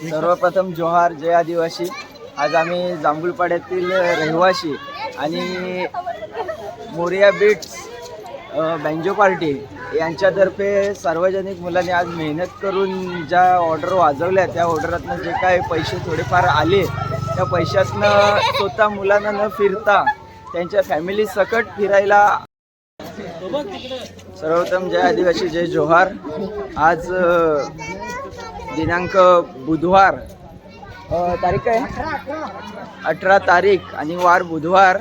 सर्वप्रथम जोहार जय आदिवासी. आज आम्ही जांभूळपाड्यातील रहिवासी आणि मोरिया बीट्स बँजो पार्टी यांच्यातर्फे सार्वजनिक मुलांनी आज मेहनत करून ज्या ऑर्डर वाजवल्या त्या ऑर्डरातनं जे काय पैसे थोडेफार आले त्या पैशातनं स्वतः मुलांना न फिरता त्यांच्या फॅमिली सकट फिरायला सर्वप्रथम जय आदिवासी जय जोहार. आज दिनांक बुधवार तारीख काय? अठरा तारीख आणि वार बुधवार.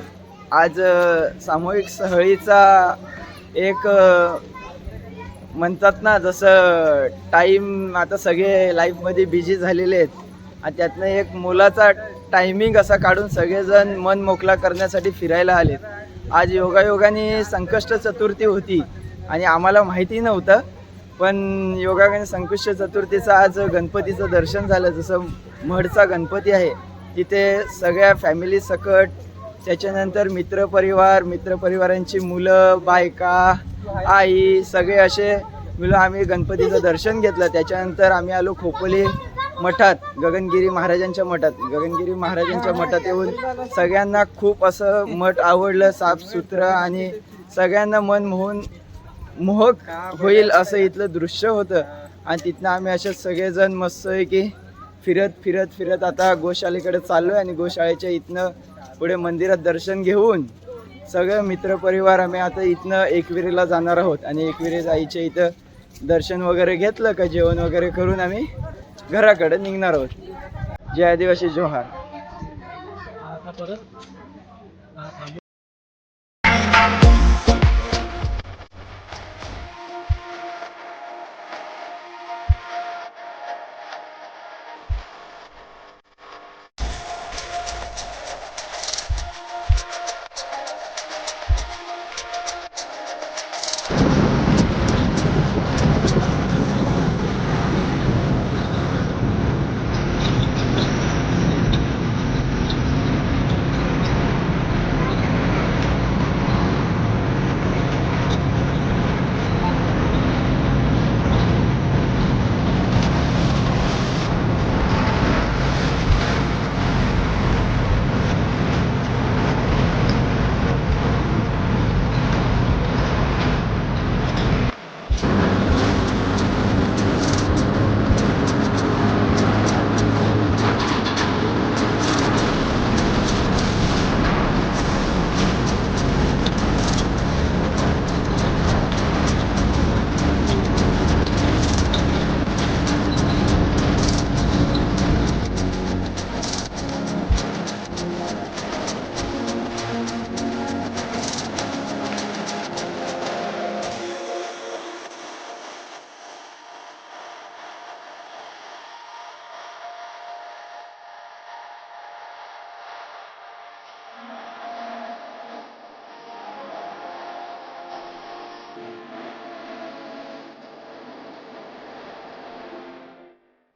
आज सामूहिक सहळीचा एक म्हणतात ना जसं टाईम आता सगळे लाईफमध्ये बिझी झालेले आहेत. आणि त्यातनं एक मुलाचा टायमिंग असा काढून सगळेजण मन मोकळा करण्यासाठी फिरायला आलेत. आज योगायोगाने संकष्ट चतुर्थी होती आणि आम्हाला माहिती नव्हतं पण योगायोगाने संकष्ट चतुर्थीचं आज गणपतीचं दर्शन झालं. जसं मढचा गणपती आहे तिथे सगळ्या फॅमिली सकट त्याच्यानंतर मित्रपरिवार मित्रपरिवारांची मुलं बायका आई सगळे असे मुलं आम्ही गणपतीचं दर्शन घेतलं. त्याच्यानंतर आम्ही आलो खोपोली. मठात गगनगिरी महाराजांच्या मठात गगनगिरी महाराजांच्या मठात येऊन सगळ्यांना खूप असं मठ आवडलं साफसुथरं आणि सगळ्यांना मन मोहून मोहक होईल असं इथलं दृश्य होतं. आणि तिथनं आम्ही असे सगळेजण मस्त आहे की फिरत फिरत फिरत आता गोशाळेकडे चाललो आहे आणि गोशाळेच्या इथनं पुढे मंदिरात दर्शन घेऊन सगळं मित्रपरिवार आम्ही आता इथनं एकविरीला जाणार आहोत. आणि एकविरी जायच्या इथं दर्शन वगैरे घेतलं का जेवण वगैरे करून आम्ही घराकडे निघणार आहोत जय आदिवासी जोहार.